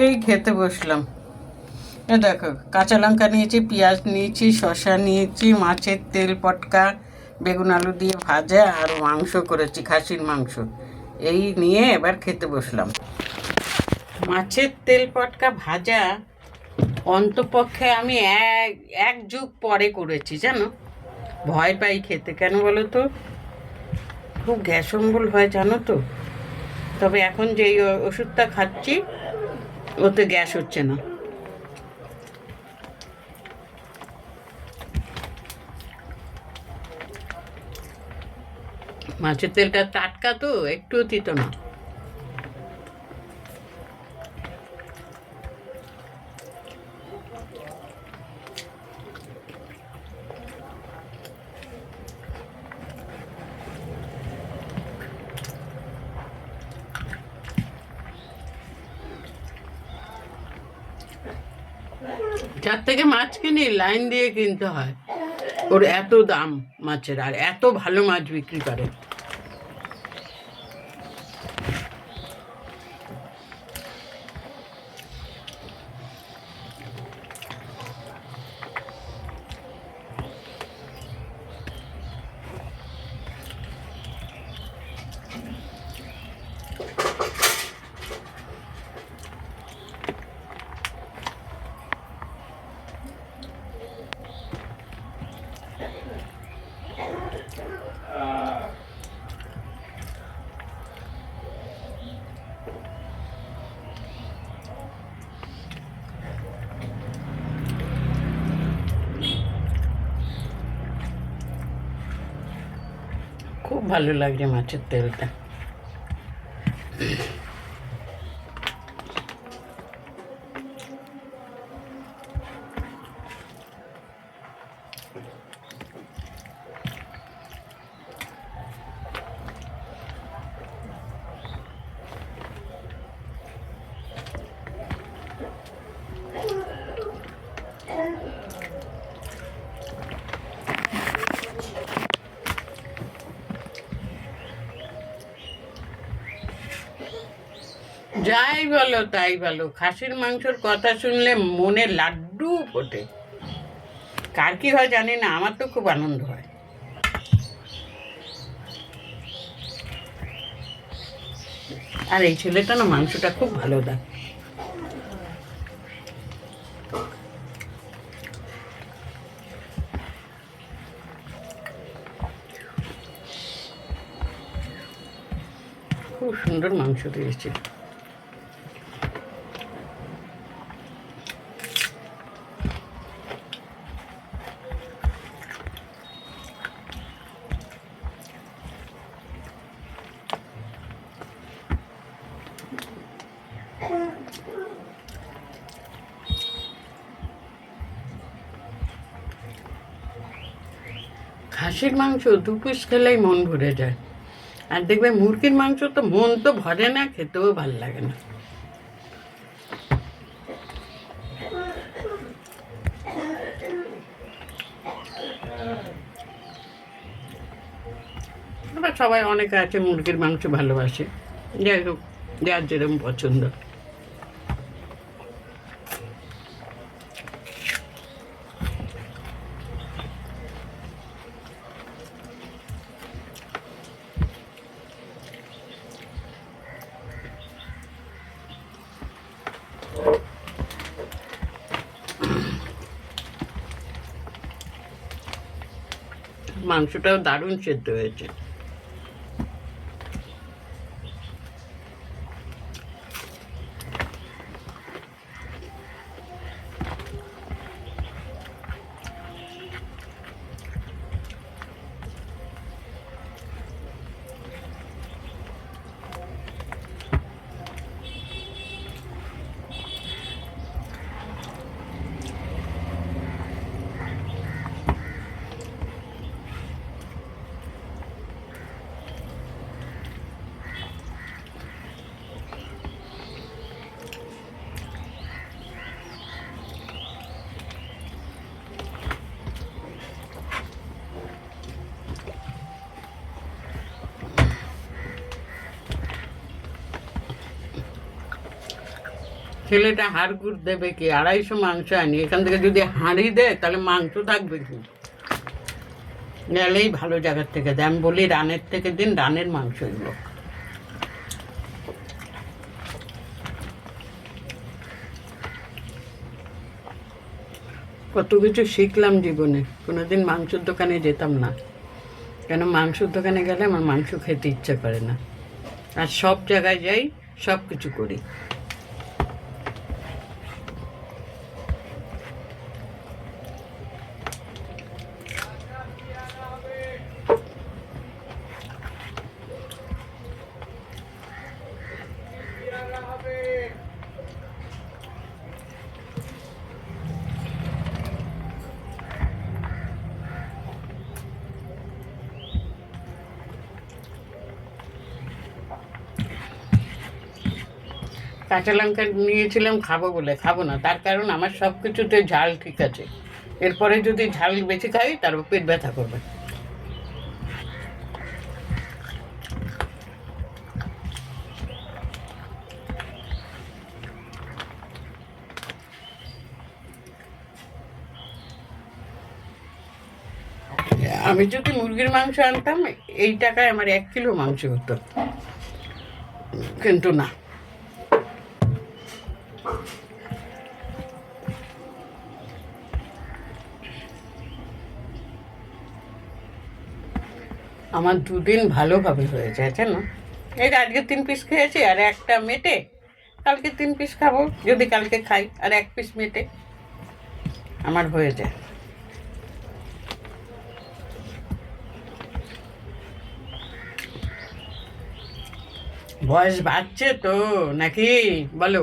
এই খেতে বসলাম। এ দেখো, কাঁচা লঙ্কা নিয়েছি, পেঁয়াজ নিয়েছি, শসা নিয়েছি, মাছের তেল, পটকা, বেগুন আলু দিয়ে ভাজা আর মাংস করেছি, খাসির মাংস। এই নিয়ে এবার খেতে বসলাম। মাছের তেল, পটকা, ভাজা অন্তপক্ষে আমি এক এক যুগ পরে করেছি, জানো? ভয় পাই খেতে। কেন বলো তো? খুব গ্যাস অম্বল হয়, জানো তো? তবে এখন যে ওষুধটা খাচ্ছি ওতে গ্যাস হচ্ছে না। মাছের তেলটা টাটকা তো একটু তিত না। যার থেকে মাছ কিনি, লাইন দিয়ে কিনতে হয়। ওর এত দাম মাছের, আর এত ভালো মাছ বিক্রি করে। খুব ভালো লাগছে মাছের তেলটা যাই বলো, তাই বলো। খাসির মাংসর কথা শুনলে মনে লাড্ডু ফোটে। কার কি হয় জানি না, আমার তো খুব আনন্দ হয়। আর এই ছেলেটা না মাংসটা খুব ভালো দেয়। খুব সুন্দর মাংস দিয়েছে। খাসির মাংস দু পিস খেলেই মন ভরে যায়। আর দেখবে মুরগির মাংস তো মন তো ভরে না, খেতেও ভালো লাগে না। সবাই অনেকে আছে মুরগির মাংস ভালোবাসে। যাই হোক, যার যেরকম পছন্দ। মাংসটাও দারুণ সেদ্ধ হয়েছে। ছেলেটা হাড় গুড় দেবে কি? আড়াইশো মাংস আনি। এখান থেকে যদি হাঁড়ি দেয়, তাহলে মাংস থাকবে কি? গেলেই ভালো জায়গার থেকে দেয়। আমি বলি, রানের থেকে দিন, রানের মাংস এগুলো। কত কিছু শিখলাম জীবনে। কোনোদিন মাংসের দোকানে যেতাম না। কেন? মাংসের দোকানে গেলে আমার মাংস খেতে ইচ্ছে করে না। আর সব জায়গায় যাই সব কিছু করি। কাঁচা লঙ্কা নিয়েছিলাম, খাব বলে, খাব না। তার কারণ আমার সব কিছুতে ঝাল ঠিক আছে। এরপরে যদি ঝাল বেশি খাই, তার পেট ব্যথা করবে। আমি যদি মুরগির মাংস আনতাম, এই টাকায় আমার এক কিলো মাংস হতো। কিন্তু না। আমার দুদিন ভালোভাবে হয়ে যায়, জানো? এই আজকে তিন পিস খেয়েছি আর একটা মেটে, কালকে তিন পিস খাব, যদি কালকে খাই, আর এক পিস মেটে, আমার হয়ে যায়। বয়স বাড়ছে তো, নাকি? বলো।